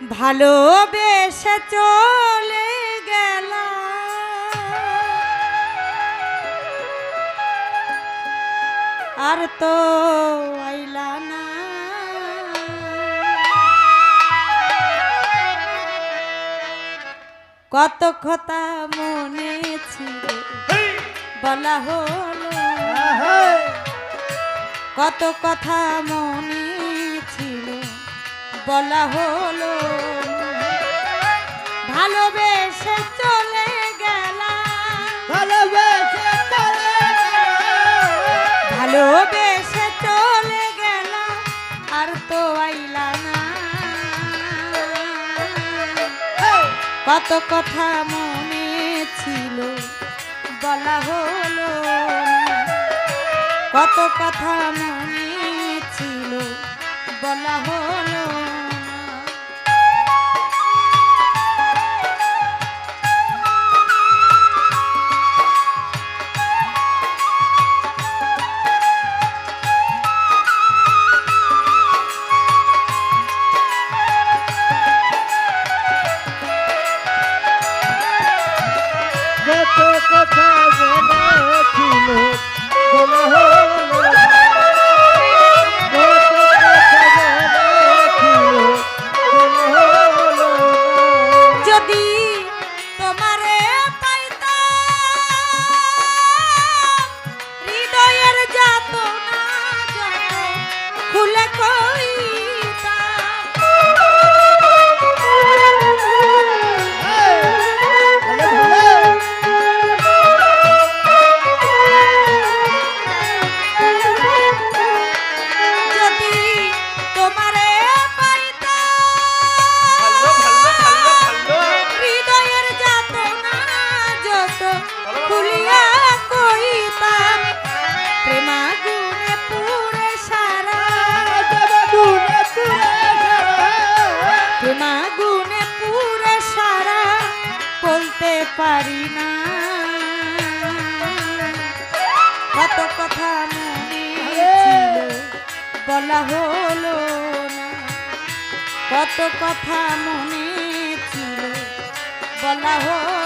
ভালোবেসে চলে গেল আর তো আইলা না। কত কথা মনে ছিল বলা হলো কত কথা মনে বলা হলো ভালোবেসে চলে গেলাম। ভালোবেসে চলে গেলাম। আর তো আইলা না। কত কথা মনে ছিল বলা হলো কত কথা মনে ছিল বলা হলো যদি তোমারে পারি না। কত কথা মনে বলা হলো না। কত কথা মনে ছিল বলা হলো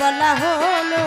বলা হলো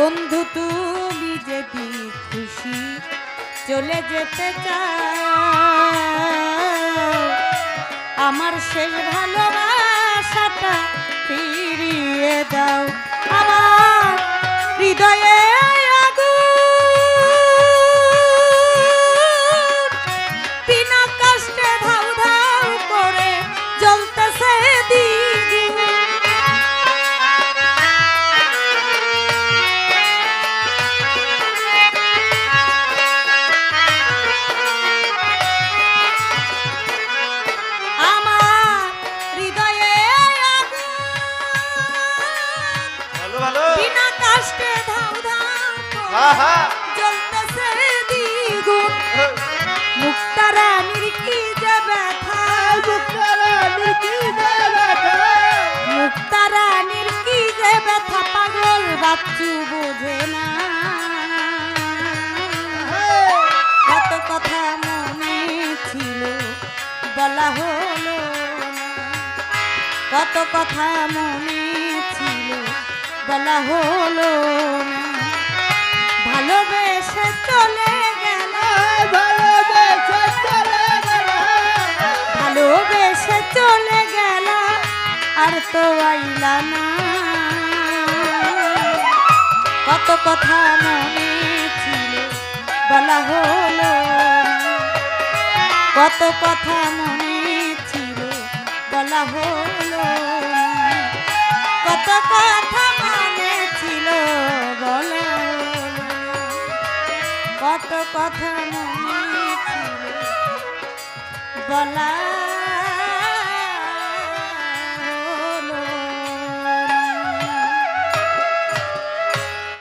বন্ধু তুমি যদি খুশি চলে যেতে চাও আমার শেষ ভালোবাসাটা ফিরিয়ে দাও। ধাউ করে আহা জ্বলতেছে দ্বিগুণ মুক্তারানীর কি যে ব্যথা? মুক্তারানীর কি যে ব্যথা? পাগল বাচ্চু বোঝে না। কত কথা মনে ছিল বলা হলো কত কথা মনে ছিল বলা হলো না। কত কথা মনে ছিল, বলা হলো কত কথা মনে ছিল, বলা হলো কত কথা মনে ছিল, বলা কত কথা মনে ছিল, বলা